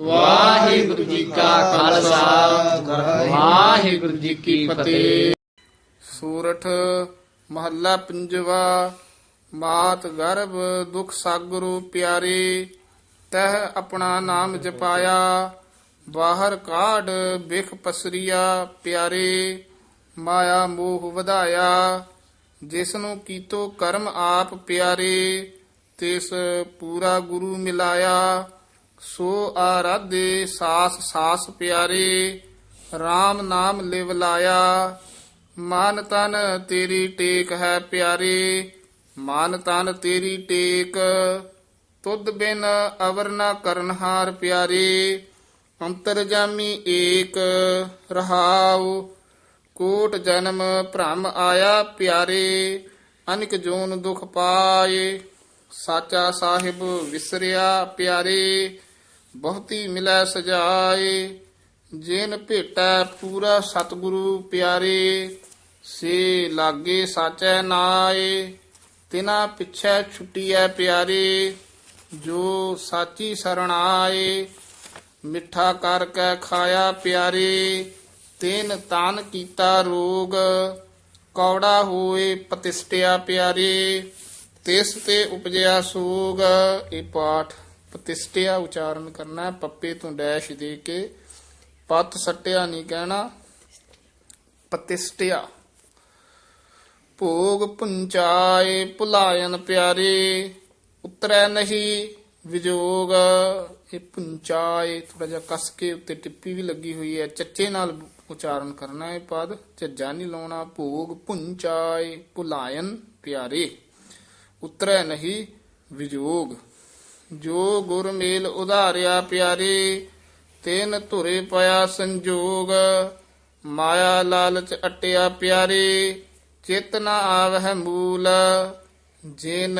ਵਾਹਿਗੁਰੂ ਜੀ ਕਾ ਖਾਲਸਾ। ਵਾਹਿਗੁਰੂ ਜੀ ਕੀ ਫਤਿਹ। ਸੂਰਠ ਮਹੱਲਾ ਪੰਜਵਾ, ਮਾਤ ਗਰਭ ਦੁਖ ਸਾਗਰੂ ਪਿਆਰੇ, ਤਹ ਆਪਣਾ ਨਾਮ ਜਪਾਇਆ, ਬਾਹਰ ਕਾਢ ਬਿਖ ਪਸਰੀਆ ਪਿਆਰੇ, ਮਾਇਆ ਮੋਹ ਵਧਾਇਆ ਜਿਸ ਨੂੰ ਕੀਤੋ ਕਰਮ ਆਪ ਪਿਆਰੇ, ਤਿਸ ਪੂਰਾ ਗੁਰੂ ਮਿਲਾਇਆ। ਸੋ ਆਰਾਧੇ ਸਾਸ ਸਾਸ ਪਿਆਰੇ RAM ਨਾਮ ਲਿਵ ਲਾਇਆ। ਮਨ ਤਨ ਤੇਰੀ ਟੇਕ ਹੈ ਪਿਆਰੇ, ਮਨ ਤਨ ਤੇਰੀ ਟੇਕ। ਤੁਧ ਬਿਨ ਅਵਰ ਨ ਕਰਨਹਾਰ ਪਿਆਰੇ ਅੰਤਰਜਾਮੀ ਏਕ ਰਹਾਉ। ਕੋਟ ਜਨਮ ਭ੍ਰਮ ਆਇਆ ਪਿਆਰੇ, ਅਨਿਕ ਜੋਨ ਦੁਖ ਪਾਏ। ਸਾਚਾ ਸਾਹਿਬ ਵਿਸਰਿਆ ਪਿਆਰੇ, ਬਹੁਤੀ ਮਿਲੈ ਸਜਾਏ, ਜਿਨ ਭੇਟੈ ਪੂਰਾ ਸਤਿਗੁਰੂ ਪਿਆਰੇ, ਸੇ ਲਾਗੇ ਸਾਚੈ ਨਾਏ, ਤਿਨਾ ਪਿਛੈ ਛੁਟੀਐ ਪਿਆਰੇ, ਜੋ ਸਾਚੀ ਸਰਣ ਆਏ, ਮਿੱਠਾ ਕਰ ਕੇ ਖਾਇਆ ਪਿਆਰੇ, ਤੈਨ ਤਾਨ ਕੀਤਾ ਰੋਗ, ਕੌੜਾ ਹੋਏ ਪਤਿਸ਼ਟਿਆ ਪਿਆਰੇ ਤਿਸ ਤੇ ਉਪਜਿਆ ਸੋਗ ਇਹ ਪਾਠ ਪਤਿਸ਼ਟਿਆ ਉਚਾਰਨ ਕਰਨਾ, ਪੱਪੇ ਤੋਂ ਡੈਸ਼ ਦੇ ਕੇ ਪਤ ਸਟਿਆ ਨਹੀਂ ਕਹਿਣਾ ਪਤਿਸ਼ਟਿਆ ਭੋਗ ਪੁੰਚਾਏ ਭੁਲਾਇਨ ਪਿਆਰੇ, ਉਤਰੈ ਨਹੀਂ ਵਿਜੋਗ। ਇਹ ਪੁੰਚਾਏ ਥੋੜਾ ਜਿਹਾ ਕਸ ਕੇ ਉੱਤੇ ਟਿੱਪੀ ਵੀ ਲੱਗੀ ਹੋਈ ਹੈ, ਚੱਚੇ ਨਾਲ ਉਚਾਰਨ ਕਰਨਾ ਹੈ ਪਦ ਝੱਜਾ ਨਹੀਂ ਲਾਉਣਾ, ਭੋਗ ਪੁੰਚਾਏ ਭੁਲਾਇਨ ਪਿਆਰੇ। ਉਤਰੈ ਨਹੀਂ ਵਿਜੋਗ। ਜੋ ਗੁਰ ਮੇਲ ਉਧਾਰਿਆ ਪਿਆਰੇ, ਤੈਨ ਧੁਰੇ ਪਿਆ ਸੰਜੋਗ। ਮਾਇਆ ਲਾਲਚ ਅਟਿਆ ਪਿਆਰੇ, ਚਿਤ ਨ ਆਵਹਿ ਮੂਲ। ਜਿਨ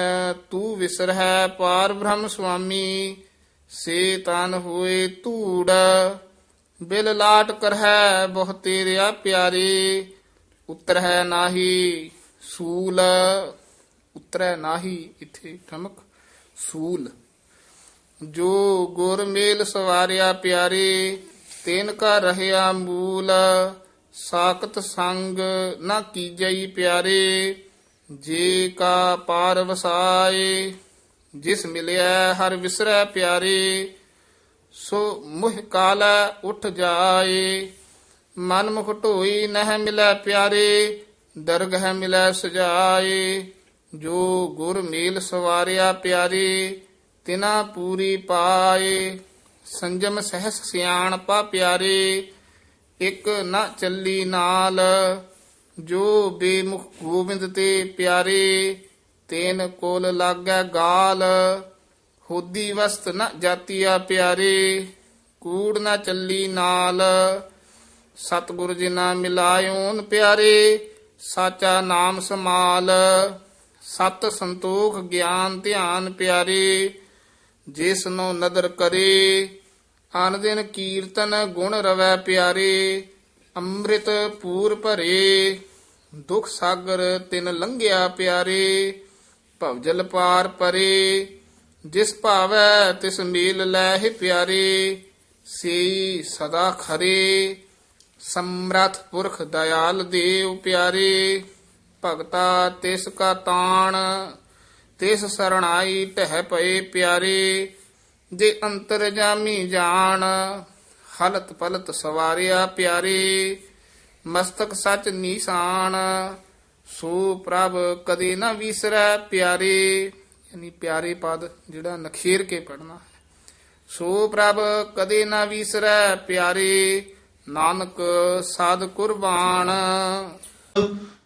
ਤੂੰ ਵਿਸਰਹਿ ਪਾਰ ਬ੍ਰਹਮ ਸੁਆਮੀ, ਸੇ ਤਨ ਹੋਏ ਧੂੜ। ਬਿਲ ਲਾਟ ਕਰਹਿ ਬਹੁ ਤੇਰਿਆ ਪਿਆਰੇ, ਉਤਰਹਿ ਨਾਹੀ ਸੂਲ। ਉਤਰੈ ਨਾਹੀ ਇਥੇ ਠਮਕ ਸੂਲ। ਜੋ ਗੁਰ ਮੇਲ ਸਵਾਰਿਆ ਪਿਆਰੇ, ਤੈਨ ਕਾ ਰਹਿਆ ਮੂਲ। ਸਾਖਤ ਸੰਗ ਨਾ ਕੀਜਈ ਪਿਆਰੇ, ਜੇ ਕਾ ਪਾਰ ਵਸਾਏ, ਜਿਸ ਮਿਲਿਆ ਹਰ ਵਿਸਰੈ ਪਿਆਰੇ, ਸੋ ਮੁਹ ਕਾਲ ਉਠ ਜਾਏ। ਮਨ ਮੁਖ ਢੋਈ ਨਹਿ ਮਿਲੈ ਪਿਆਰੇ, ਦਰਗਹ ਮਿਲੈ ਸਜਾਏ। ਜੋ ਗੁਰ ਮੇਲ ਸਵਾਰਿਆ ਪਿਆਰੇ, ਤਿਨਾ ਪੂਰੀ ਪਾਏ। ਸੰਜਮ ਸਹਿਸ ਸਿਆਣ ਪਾ ਪਿਆਰੇ, ਇਕ ਨਾ ਚੱਲੀ ਨਾਲ। ਜੋ ਬੇਮੁਖ ਗੋਬਿੰਦ ਤੇ ਪਿਆਰੇ, ਤੈਨ ਕੋਲ ਲਾਗੈ ਗਾਲ। ਹੋਦੀ ਵਸਤ ਨ ਜਾਤੀਆ ਪਿਆਰੇ, ਕੂੜ ਨਾ ਚੱਲੀ ਨਾਲ। ਸਤਿਗੁਰ ਜੀ ਨਾਲ ਮਿਲਾਇਓਨ ਪਿਆਰੇ, ਸਾਚਾ ਨਾਮ ਸਮਾਲ ਸਤ ਸੰਤੋਖ ਗਿਆਨ ਧਿਆਨ ਪਿਆਰੇ, ਜਿਸ ਨੂੰ ਨਦਰ ਕਰੇ, ਆਨ ਦਿਨ ਕੀਰਤਨ ਗੁਣ ਰਵੈ ਪਿਆਰੇ, ਅੰਮ੍ਰਿਤ ਪੂਰ ਭਰੇ, ਦੁਖ ਸਾਗਰ ਤਿਨ ਲੰਘਿਆ ਪਿਆਰੇ ਭਵਜਲ ਪਾਰ ਪਰੇ, ਜਿਸ ਭਾਵੈ ਤਿਸ ਮੇਲ ਲੈਹਿ ਪਿਆਰੇ ਸੇ ਸਦਾ ਖਰੇ, ਸਮਰਥ ਪੁਰਖ ਦਇਆਲ ਦੇਵ ਪਿਆਰੇ। ਭਗਤਾ ਤਿਸ ਕਾ ਤਾਣ, ਤਿਸ ਸਰਣਾਈ ਟਹਿ ਪਏ ਪਿਆਰੇ, ਜੇ ਅੰਤਰ ਜਾਮੀ ਜਾਣ, ਹਲਤ ਪਲਤ ਸਵਾਰਿਆ ਪਿਆਰੇ, ਮਸਤਕ ਸਚ ਨੀਸਾਨ, ਸੋ ਪ੍ਰਭ ਕਦੇ ਨਾ ਵਿਸਰੈ ਪਿਆਰੇ, ਯਾਨੀ ਪਿਆਰੇ ਪਦ ਜਿਹੜਾ ਨਖੇਰ ਕੇ ਪੜਨਾ ਹੈ। ਸੋ ਪ੍ਰਭ ਕਦੇ ਨਾ ਵਿਸਰੈ ਪਿਆਰੇ, ਨਾਨਕ ਸਾਧ ਕੁਰਬਾਨ।